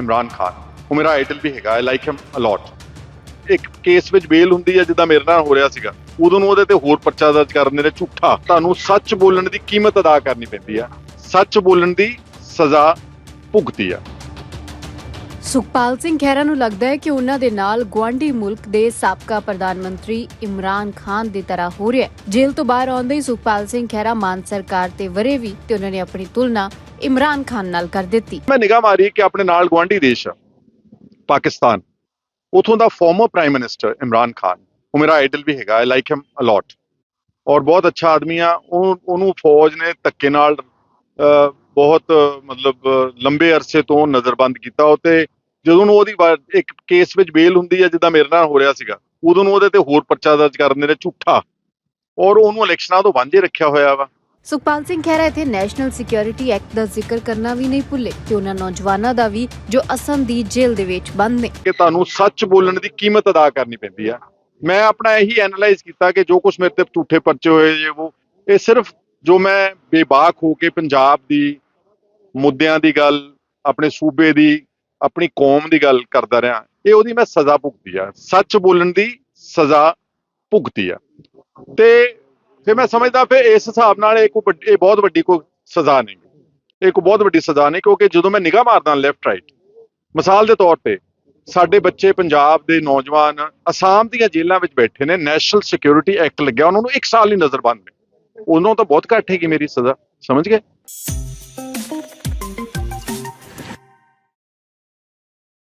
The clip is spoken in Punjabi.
ਇਮਰਾਨ ਖਾਨ, ਉਹ ਮੇਰਾ ਆਈਡਲ ਵੀ ਹੈਗਾ I like him a lot ਇੱਕ ਕੇਸ ਵਿੱਚ ਬੇਲ ਹੁੰਦੀ ਹੈ, ਜਿੱਦਾਂ ਮੇਰੇ ਨਾਲ ਹੋ ਰਿਹਾ ਸੀਗਾ। ਉਦੋਂ ਨੂੰ ਉਹਦੇ ਤੇ ਹੋਰ ਪਰਚਾ ਦਰਜ ਕਰਨ ਦੇ ਝੂਠਾ। ਤੁਹਾਨੂੰ ਸੱਚ ਬੋਲਣ ਦੀ ਕੀਮਤ ਅਦਾ ਕਰਨੀ ਪੈਂਦੀ ਆ। ਸੱਚ ਬੋਲਣ ਦੀ ਸਜ਼ਾ ਭੁਗਤੀ ਆ। ਸੁਖਪਾਲ ਸਿੰਘ ਖਹਿਰਾ ਨੂੰ ਲੱਗਦਾ ਹੈ ਕਿ ਉਹਨਾਂ ਦੇ ਨਾਲ ਗਵਾਂਢੀ ਮੁਲਕ ਦੇ ਸਾਬਕਾ ਪ੍ਰਧਾਨ ਮੰਤਰੀ ਇਮਰਾਨ ਖਾਨ ਦੀ ਤਰ੍ਹਾਂ ਹੋ ਰਿਹਾ ਹੈ। ਜੇਲ੍ਹ ਤੋਂ ਬਾਹਰ ਆਉਂਦੇ ਹੀ ਸੁਖਪਾਲ ਸਿੰਘ ਖਹਿਰਾ ਮਾਨ ਸਰਕਾਰ ਤੇ ਵਰੇ ਵੀ ਤੇ ਉਹਨਾਂ ਨੇ ਆਪਣੀ ਤੁਲਨਾ ਇਮਰਾਨ ਖਾਨ ਨਾਲ ਕਰ ਦਿੱਤੀ। ਮੈਂ ਨਿਗਾਹ ਮਾਰੀ ਕਿ ਆਪਣੇ ਨਾਲ ਗਵਾਂਢੀ ਦੇਸ਼ ਆ, ਪਾਕਿਸਤਾਨ। ਉਥੋਂ ਦਾ former prime minister Imran Khan, ਉਹ ਮੇਰਾ ਆਈਡਲ ਵੀ ਹੈਗਾ ਆਈ ਲਾਈਕ ਹਿਮ ਅਲੋਟ ਔਰ ਬਹੁਤ ਅੱਛਾ ਆਦਮੀ ਆ, ਉਹ, ਉਹਨੂੰ ਫੌਜ ਨੇ ਧੱਕੇ ਨਾਲ ਬਹੁਤ, ਮਤਲਬ, ਲੰਬੇ ਅਰਸੇ ਤੋਂ ਨਜ਼ਰਬੰਦ ਕੀਤਾ। ਉਹ ਤੇ ਜਦੋਂ ਨੂੰ ਉਹਦੀ ਇੱਕ ਕੇਸ ਵਿੱਚ ਬੇਲ ਹੁੰਦੀ ਹੈ ਜਿੱਦਾਂ ਮੇਰੇ ਨਾਲ ਹੋ ਰਿਹਾ ਸੀਗਾ, ਉਦੋਂ ਨੂੰ ਉਹਦੇ ਤੇ ਹੋਰ ਪਰਚਾ ਦਰਜ ਕਰਨ ਦੇ ਨੇ ਝੂਠਾ। ਔਰ ਉਹਨੂੰ ਇਲੈਕਸ਼ਨਾਂ ਤੋਂ ਵਾਂਝੇ ਰੱਖਿਆ ਹੋਇਆ ਵਾ। ਸੁਖਪਾਲ ਸਿੰਘ ਖਹਿਰਾ ਇੱਥੇ ਨੈਸ਼ਨਲ ਸਿਕਿਉਰਿਟੀ ਐਕਟ ਦਾ ਜ਼ਿਕਰ ਕਰਨਾ ਵੀ ਨਹੀਂ ਭੁੱਲੇ ਤੇ ਉਹਨਾਂ ਨੌਜਵਾਨਾਂ ਦਾ ਵੀ, ਜੋ ਅਸਮ ਦੀ ਜੇਲ੍ਹ ਦੇ ਵਿੱਚ ਬੰਦ ਨੇ। ਕਿ ਤੁਹਾਨੂੰ ਸੱਚ ਬੋਲਣ ਦੀ ਕੀਮਤ ਅਦਾ ਕਰਨੀ ਪੈਂਦੀ ਆ। ਮੈਂ ਆਪਣਾ ਇਹੀ ਐਨਾਲਾਈਜ਼ ਕੀਤਾ ਕਿ ਜੋ ਕੁਝ ਮੇਰੇ ਤੇ ਝੂਠੇ ਪਰਚੇ ਹੋਏ ਜੇ, ਉਹ ਇਹ ਸਿਰਫ ਜੋ ਮੈਂ ਬੇਬਾਕ ਹੋ ਕੇ ਪੰਜਾਬ ਦੀ ਮੁੱਦਿਆਂ ਦੀ ਗੱਲ, ਆਪਣੇ ਸੂਬੇ ਦੀ, ਆਪਣੀ ਕੌਮ ਦੀ ਗੱਲ ਕਰਦਾ ਰਿਹਾ, ਇਹ ਉਹਦੀ ਮੈਂ ਸਜ਼ਾ ਭੁਗਤੀ ਆ। ਸੱਚ ਬੋਲਣ ਦੀ ਸਜ਼ਾ ਭੁਗਤੀ ਆ। ਤੇ ਫਿਰ ਮੈਂ ਸਮਝਦਾ ਫਿਰ ਇਸ ਹਿਸਾਬ ਨਾਲ ਇਹ ਕੋਈ ਵੱਡੀ- ਇਹ ਬਹੁਤ ਵੱਡੀ ਕੋਈ ਸਜ਼ਾ ਨਹੀਂ। ਇਹ ਕੋਈ ਬਹੁਤ ਵੱਡੀ ਸਜ਼ਾ ਨਹੀਂ ਕਿਉਂਕਿ ਜਦੋਂ ਮੈਂ ਨਿਗਾਹ ਮਾਰਦਾ ਲੈਫਟ ਰਾਈਟ ਮਿਸਾਲ ਦੇ ਤੌਰ ਤੇ ਸਾਡੇ ਬੱਚੇ ਪੰਜਾਬ ਦੇ ਨੌਜਵਾਨ ਅਸਾਮ ਦੀਆਂ ਜੇਲ੍ਹਾਂ ਵਿੱਚ ਬੈਠੇ ਨੇ ਨੈਸ਼ਨਲ ਸਿਕਿਉਰਿਟੀ ਐਕਟ ਲੱਗਿਆ, ਉਹਨਾਂ ਨੂੰ 1 ਸਾਲ ਹੀ ਨਜ਼ਰਬੰਦ ਨੇ। ਉਹਨਾਂ ਤੋਂ ਬਹੁਤ ਘੱਟ ਹੈਗੀ ਮੇਰੀ ਸਜ਼ਾ, ਸਮਝ ਗਏ?